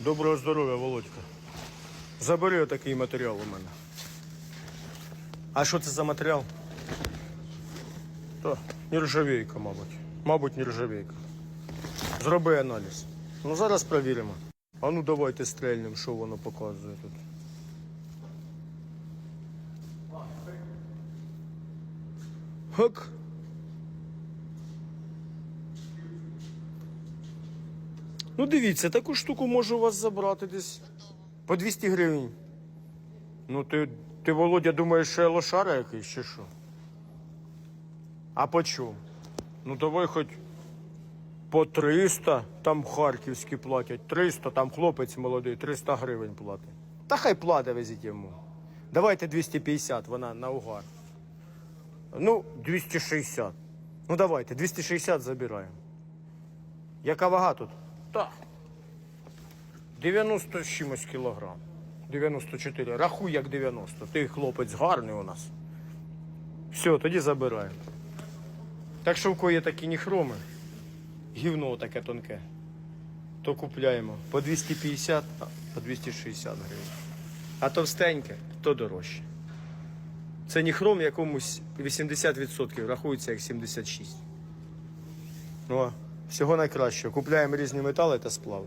Доброго здоров'я, Володька. Забери отакий матеріал у мене. А що це за матеріал? То нержавійка, мабуть. Мабуть, нержавійка. Зроби аналіз. Ну зараз перевіримо. А ну давайте стрельнемо, що воно показує тут. Гак. Ну дивіться, таку штуку можу у вас забрати десь по 200 гривень. Ну ти, ти Володя, думаєш, що я лошара якийсь чи що? А по чому? Ну давай хоч по 300, там харківські платять. 300, там хлопець молодий, 300 гривень платить. Та хай плата везіть йому. Давайте 250, вона на угар. Ну, 260. Ну давайте, 260 забираємо. Яка вага тут? Так. 90 з чимось кілограм. 94. Рахуй як 90. Ти хлопець гарний у нас. Все, тоді забираємо. Так що в є такі ніхроми, гівно таке тонке, то купляємо по 250, а по 260 гривень. А товстеньке, то дорожче. Це ніхром якомусь 80% рахується як 76. Ну, а всього найкращого. Купляємо різні метали та сплави.